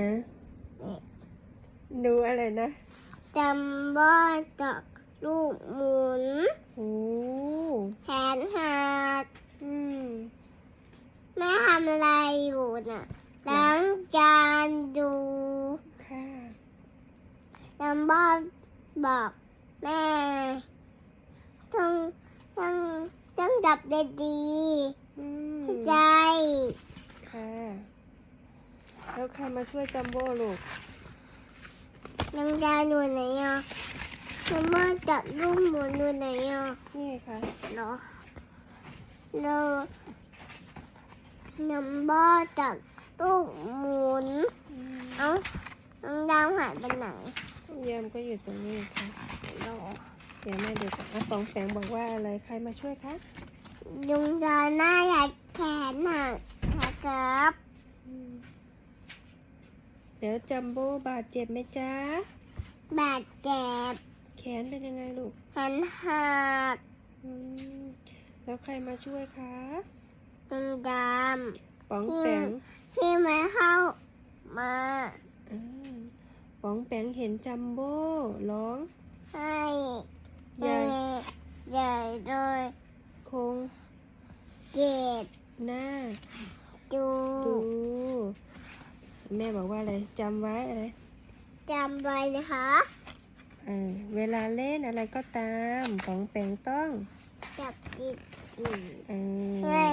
นะดูอะไรนะจำว่าจากลูกหมุนโอ้แขนหักอืมแม่ทำอะไรอยู่น่ะล้างจานดูค่ะจำว่าบอกแม่ต้องต้องต้องจับดีอืมๆเข้าใจค่ะ แล้วใครมาช่วยจัมโบ้ลูกน้ำยาหนูไหนอะจำว่าจับลูกหมุนหนูไหนอะนี่ไงค่ะเหรอเรานำบ้าจากลูกหมุนอืมเอ้าน้องดาวหายไปไหนแยมก็อยู่ตรงนี้ค่ะเราเดี๋ยวแม่ดูก่อนอะปองแสงบอกว่าอะไรใครมาช่วยคะยุงดาวหน้าอยากแขนหักนะครับอืม เดี๋ยวจัมโบ้บาดเจ็บไหมจ๊ะ บาดเจ็บแขนเป็นยังไงลูกแขนหักอืมแล้วใครมาช่วยคะยุงดป๋องพี่แปงำพี่ไม่เข้ามาอ่าป๋องแปงเห็นจัมโบ้ร้องให้ยายใหญ่เลยคงเจ็บหน้าดูดู แม่บอกว่าอะไรจำไว้อะไรจำไว้นะคะเออเวลาเล่นอะไรก็ตามป๋องแปงต้องจับดีดีเอเฮ้อย